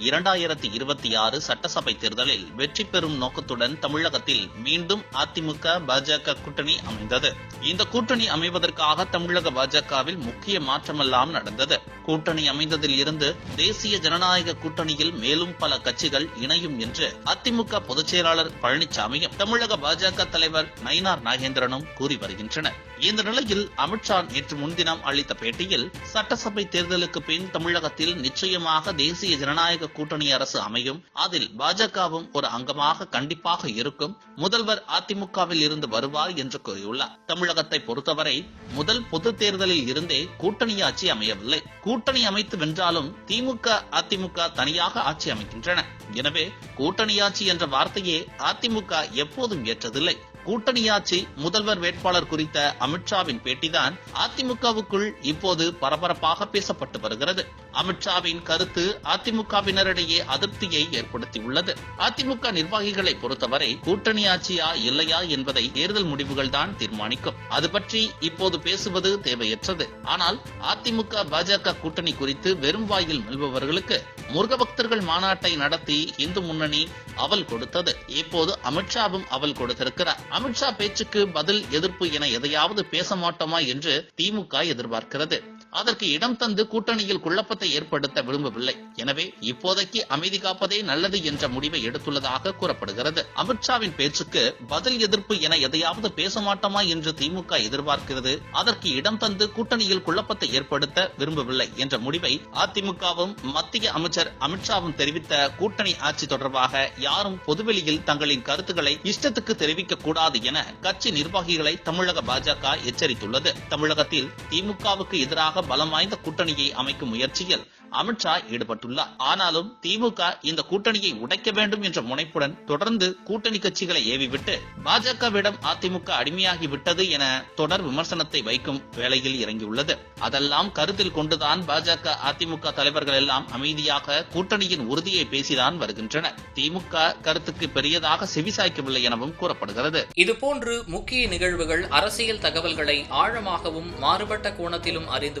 இரண்டாயிரத்தி இருபத்தி ஆறு சட்டசபை தேர்தலில் வெற்றி பெறும் நோக்கத்துடன் தமிழகத்தில் மீண்டும் அதிமுக பாஜக கூட்டணி அமைந்தது. இந்த கூட்டணி அமைவதற்காக தமிழக பாஜகவில் முக்கிய மாற்றமெல்லாம் நடந்தது. கூட்டணி அமைந்ததில் இருந்து தேசிய ஜனநாயக கூட்டணியில் மேலும் பல கட்சிகள் இணையும் என்று அதிமுக பொதுச் செயலாளர் பழனிசாமியும் தமிழக பாஜக தலைவர் நயினார் நாகேந்திரனும் கூறி வருகின்றனர். இந்த நிலையில் அமித்ஷா நேற்று முன்தினம் அளித்த பேட்டியில் சட்டசபை தேர்தலுக்கு பின் தமிழகத்தில் நிச்சயமாக தேசிய ஜனநாயக ஜனநாயக கூட்டணி அரசு அமையும். அதில் பாஜகவும் ஒரு அங்கமாக கண்டிப்பாக இருக்கும். முதல்வர் அதிமுகவில் இருந்து வருவார் என்று கூறியுள்ளார். தமிழகத்தை பொறுத்தவரை முதல் பொது தேர்தலில் இருந்தே கூட்டணி ஆட்சி அமையவில்லை. கூட்டணி அமைத்து வென்றாலும் திமுக அதிமுக தனியாக ஆட்சி அமைக்கின்றன. எனவே கூட்டணி ஆட்சி என்ற வார்த்தையே அதிமுக எப்போதும் ஏற்றதில்லை. கூட்டணியாட்சி முதல்வர் வேட்பாளர் குறித்த அமித்ஷாவின் பேட்டிதான் அதிமுகவுக்குள் இப்போது பரபரப்பாக பேசப்பட்டு வருகிறது. அமித்ஷாவின் கருத்து அதிமுகவினரிடையே அதிருப்தியை ஏற்படுத்தியுள்ளது. அதிமுக நிர்வாகிகளை பொறுத்தவரை கூட்டணி ஆட்சியா இல்லையா என்பதை தேர்தல் முடிவுகள் தான் தீர்மானிக்கும். அது பற்றி இப்போது பேசுவது தேவையற்றது. ஆனால் அதிமுக பாஜக கூட்டணி குறித்து வெறும் வாயில் மெல்பவர்களுக்கு முருகபக்தர்கள் மாநாட்டை நடத்தி இந்து முன்னணி அவல் கொடுத்தது. இப்போது அமித்ஷாவும் அவல் கொடுத்திருக்கிறார். அமித்ஷா பேச்சுக்கு பதில் எதிர்ப்பு என எதையாவது பேச மாட்டோமா என்று திமுக எதிர்பார்க்கிறது. அதற்கு இடம் தந்து கூட்டணியில் குழப்பத்தை ஏற்படுத்த விரும்பவில்லை. எனவே இப்போதைக்கு அமைதி காப்பதே நல்லது என்ற முடிவை எடுத்துள்ளதாக கூறப்படுகிறது. அமித்ஷாவின் பேச்சுக்கு பதில் எதிர்ப்பு என எதையாவது பேச மாட்டோமா என்று திமுக எதிர்பார்க்கிறது. அதற்கு இடம் தந்து கூட்டணியில் குழப்பத்தை ஏற்படுத்த விரும்பவில்லை என்ற முடிவை அதிமுகவும் மத்திய அமைச்சர் அமித்ஷாவும் தெரிவித்த கூட்டணி ஆட்சி தொடர்பாக யாரும் பொதுவெளியில் தங்களின் கருத்துக்களை இஷ்டத்துக்கு தெரிவிக்க கூடாது என கட்சி நிர்வாகிகளை தமிழக பாஜக எச்சரித்துள்ளது. தமிழகத்தில் திமுகவுக்கு எதிராக பலம் வாய்ந்த கூட்டணியை அமைக்கும் முயற்சியில் அமித்ஷா ஈடுபட்டுள்ளார். ஆனாலும் திமுக இந்த கூட்டணியை உடைக்க வேண்டும் என்ற முனைப்புடன் தொடர்ந்து கூட்டணி கட்சிகளை ஏவிவிட்டு பாஜகவிடம் அதிமுக அடிமையாகி விட்டது என தொடர் விமர்சனத்தை வைக்கும் வேளையில் இறங்கியுள்ளது. அதெல்லாம் கருத்தில் கொண்டுதான் பாஜக அதிமுக தலைவர்கள் எல்லாம் அமைதியாக கூட்டணியின் உறுதியை பேசிதான் வருகின்றனர் திமுக கருத்துக்கு பெரியதாக செவிசாய்க்கவில்லை எனவும் கூறப்படுகிறது. இதுபோன்று முக்கிய நிகழ்வுகள் அரசியல் தகவல்களை ஆழமாகவும் மாறுபட்ட கோணத்திலும் அறிந்து